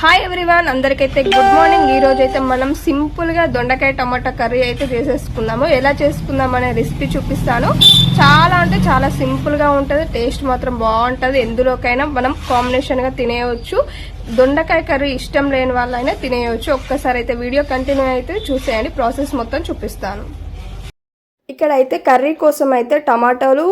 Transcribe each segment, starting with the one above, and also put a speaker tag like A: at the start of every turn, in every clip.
A: Hi everyone అందరికైతే good morning ఈ రోజు అయితే మనం సింపుల్గా దొండకాయ టమాటా కర్రీ అయితే చేసేసుకుందాము. ఎలా చేసుకుందాం అనే రెసిపీ చూపిస్తాను. చాలా అంటే చాలా సింపుల్గా ఉంటది. టేస్ట్ మాత్రం బాగుంటది. ఎందులోకైనా మనం కాంబినేషన్గా తినేయవచ్చు దొండకాయ కర్రీ ఇష్టం లేని వాళ్ళైనా తినేయవచ్చు ఒక్కసారి అయితే వీడియో కంటిన్యూ అయితే చూసేయండి. ప్రాసెస్ మొత్తం చూపిస్తాను. ఇక్కడ అయితే కర్రీ కోసం అయితే టమాటాలు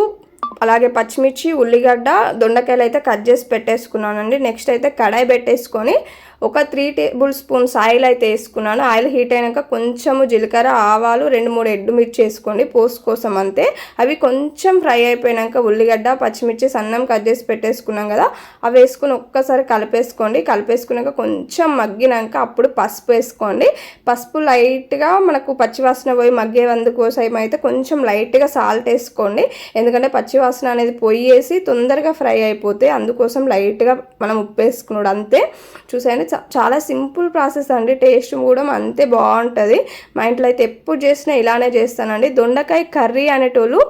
A: అలాగే పచ్చిమిర్చి ఉల్లిగడ్డ దొండకాయలు అయితే కట్ చేసి పెట్టేసుకున్నానండి. నెక్స్ట్ అయితే కడాయి పెట్టేసుకొని ఒక త్రీ టేబుల్ స్పూన్స్ ఆయిల్ అయితే వేసుకున్నాను. ఆయిల్ హీట్ అయినాక కొంచెము జీలకర్ర ఆవాలు రెండు మూడు ఎడ్డుమిర్చి వేసుకోండి. పోస్ట్ కోసం అంతే. అవి కొంచెం ఫ్రై అయిపోయినాక ఉల్లిగడ్డ పచ్చిమిర్చి సన్నం కట్ చేసి పెట్టేసుకున్నాం కదా అవి వేసుకుని ఒక్కసారి కలిపేసుకోండి. కలిపేసుకున్నాక కొంచెం మగ్గినాక అప్పుడు పసుపు వేసుకోండి. పసుపు లైట్గా మనకు పచ్చివాసన పోయి మగ్గేందుకోసం అయితే కొంచెం లైట్గా సాల్ట్ వేసుకోండి. ఎందుకంటే పచ్చివాసన అనేది పొయ్యేసి తొందరగా ఫ్రై అయిపోతే అందుకోసం లైట్గా మనం ఉప్పు వేసుకున్నాడు అంతే. చూసాయండి చాలా సింపుల్ ప్రాసెస్ అండి. టేస్ట్ కూడా అంతే బాగుంటుంది. మా ఇంట్లో అయితే ఎప్పుడు చేసినా ఇలానే చేస్తానండి. దొండకాయ కర్రీ అనేటోళ్ళు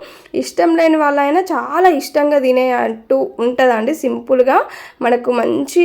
A: ఇష్టం లేని వాళ్ళైనా చాలా ఇష్టంగా తినే అంటూ ఉంటుందండి. సింపుల్గా మనకు మంచి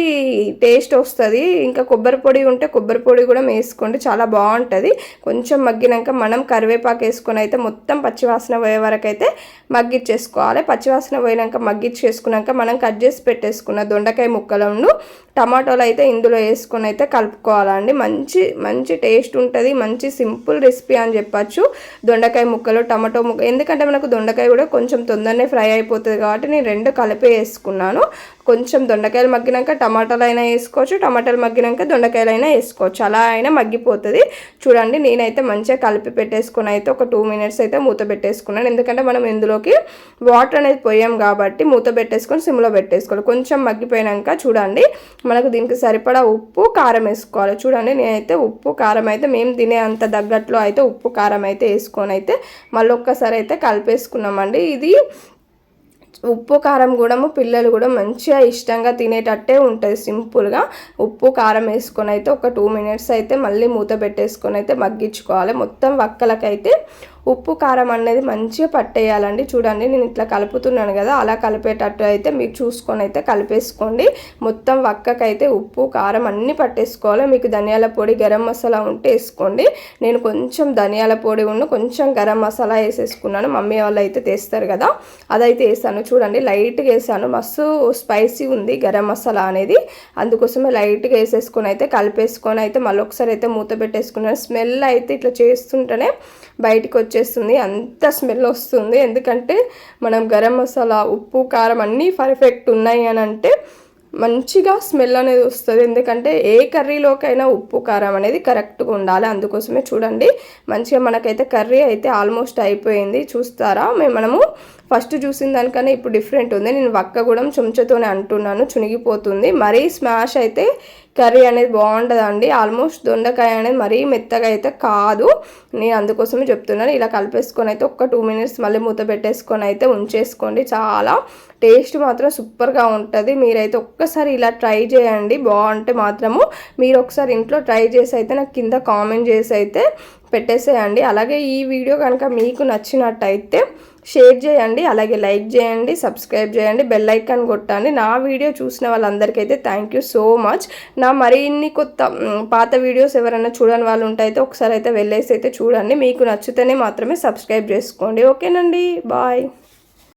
A: టేస్ట్ వస్తుంది. ఇంకా కొబ్బరి పొడి ఉంటే కొబ్బరి పొడి కూడా వేసుకోండి. చాలా బాగుంటుంది. కొంచెం మగ్గినాక మనం కరివేపాకు వేసుకొని అయితే మొత్తం పచ్చివాసన పోయే వరకు అయితే మగ్గిచ్చేసుకోవాలి. పచ్చివాసన పోయినాక మగ్గిచ్చేసుకున్నాక మనం కట్ చేసి పెట్టేసుకున్న దొండకాయ ముక్కలను టమాటోలు అయితే ఇందులో వేసుకొని అయితే కలుపుకోవాలండి. మంచి మంచి టేస్ట్ ఉంటుంది మంచి సింపుల్ రెసిపీ అని చెప్పచ్చు. దొండకాయ ముక్కలు టమాటో ముక్క ఎందుకంటే మనకు దొండకాయ కూడా కొంచెం తొందరనే ఫ్రై అయిపోతుంది కాబట్టి నేను రెండు కలిపి వేసుకున్నాను. కొంచెం దొండకాయలు మగ్గినాక టమాటాలు అయినా వేసుకోవచ్చు టమాటాలు మగ్గినాక దొండకాయలు అయినా వేసుకోవచ్చు. అలా అయినా మగ్గిపోతుంది. చూడండి నేనైతే మంచిగా కలిపి పెట్టేసుకుని అయితే ఒక టూ మినిట్స్ అయితే మూత పెట్టేసుకున్నాను. ఎందుకంటే మనం ఇందులోకి వాటర్ అనేది పోయాం కాబట్టి మూత పెట్టేసుకొని సిమ్లో పెట్టేసుకోవాలి. కొంచెం మగ్గిపోయినాక చూడండి మనకు దీనికి సరిపడా ఉప్పు కారం వేసుకోవాలి. చూడండి నేనైతే ఉప్పు కారం అయితే మేము తినే అంత తగ్గట్లో అయితే ఉప్పు కారం అయితే వేసుకొని అయితే మళ్ళీ ఒక్కసారి అయితే కలిపేసుకున్నామండి. ఇది ఉప్పు కారం కూడా పిల్లలు కూడా మంచిగా ఇష్టంగా తినేటట్టే ఉంటుంది. సింపుల్గా ఉప్పు కారం వేసుకొని అయితే ఒక టూ మినిట్స్ అయితే మళ్ళీ మూత పెట్టేసుకొని అయితే మగ్గించుకోవాలి. మొత్తం వక్కలకైతే ఉప్పు కారం అనేది మంచిగా పట్టేయాలండి. చూడండి నేను ఇట్లా కలుపుతున్నాను కదా అలా కలిపేటట్టు అయితే మీరు చూసుకొని అయితే కలిపేసుకోండి. మొత్తం వక్కకైతే ఉప్పు కారం అన్నీ పట్టేసుకోవాలి. మీకు ధనియాల పొడి గరం మసాలా ఉంటే వేసుకోండి. నేను కొంచెం ధనియాల పొడి ఉన్న కొంచెం గరం మసాలా వేసేసుకున్నాను. మమ్మీ వాళ్ళు అయితే తెస్తారు కదా అదైతే వేసాను చూడండి లైట్గా వేసాను. మస్తు స్పైసీ ఉంది గరం మసాలా అనేది. అందుకోసమే లైట్గా వేసేసుకొని అయితే కలిపేసుకొని అయితే మళ్ళీ ఒకసారి అయితే మూత పెట్టేసుకున్నాను. స్మెల్ అయితే ఇట్లా చేస్తుంటేనే బయటికి వచ్చేస్తుంది అంత స్మెల్ వస్తుంది. ఎందుకంటే మనం గరం మసాలా ఉప్పు కారం అన్నీ పర్ఫెక్ట్ ఉన్నాయి అని అంటే మంచిగా స్మెల్ అనేది వస్తుంది. ఎందుకంటే ఏ కర్రీలోకైనా ఉప్పు కారం అనేది కరెక్ట్గా ఉండాలి. అందుకోసమే చూడండి. మంచిగా మనకైతే కర్రీ అయితే ఆల్మోస్ట్ అయిపోయింది. చూస్తారా? మేము మనము ఫస్ట్ చూసిన దానికన్నా ఇప్పుడు డిఫరెంట్ ఉంది. నేను వక్క కూడా చెంచతోనే అంటున్నాను. చునిగిపోతుంది. మరీ స్మాష్ అయితే కర్రీ అనేది బాగుంటుందండి ఆల్మోస్ట్ దొండకాయ అనేది మరీ మెత్తగా అయితే కాదు. నేను అందుకోసమే చెప్తున్నాను. ఇలా కలిపేసుకొని అయితే ఒక్క టూ మినిట్స్ మళ్ళీ మూత పెట్టేసుకొని అయితే ఉంచేసుకోండి. చాలా టేస్ట్ మాత్రం సూపర్గా ఉంటుంది. మీరైతే ఒక్కసారి ఇలా ట్రై చేయండి. బాగుంటే మాత్రము మీరు ఒకసారి ఇంట్లో ట్రై చేసి అయితే నాకు కింద కామెంట్ చేసి అయితే పెట్టేసేయండి. అలాగే ఈ వీడియో కనుక మీకు నచ్చినట్టయితే షేర్ చేయండి. అలాగే లైక్ చేయండి సబ్స్క్రైబ్ చేయండి బెల్ ఐకాన్ కొట్టండి. నా వీడియో చూసిన వాళ్ళందరికీ అయితే థ్యాంక్ యూ సో మచ్. నా మరిన్ని కొత్త పాత వీడియోస్ ఎవరైనా చూడని వాళ్ళు ఉంటే అయితే ఒకసారి అయితే వెళ్ళేసి అయితే చూడండి. మీకు నచ్చితేనే మాత్రమే సబ్స్క్రైబ్ చేసుకోండి. ఓకేనండి. బాయ్.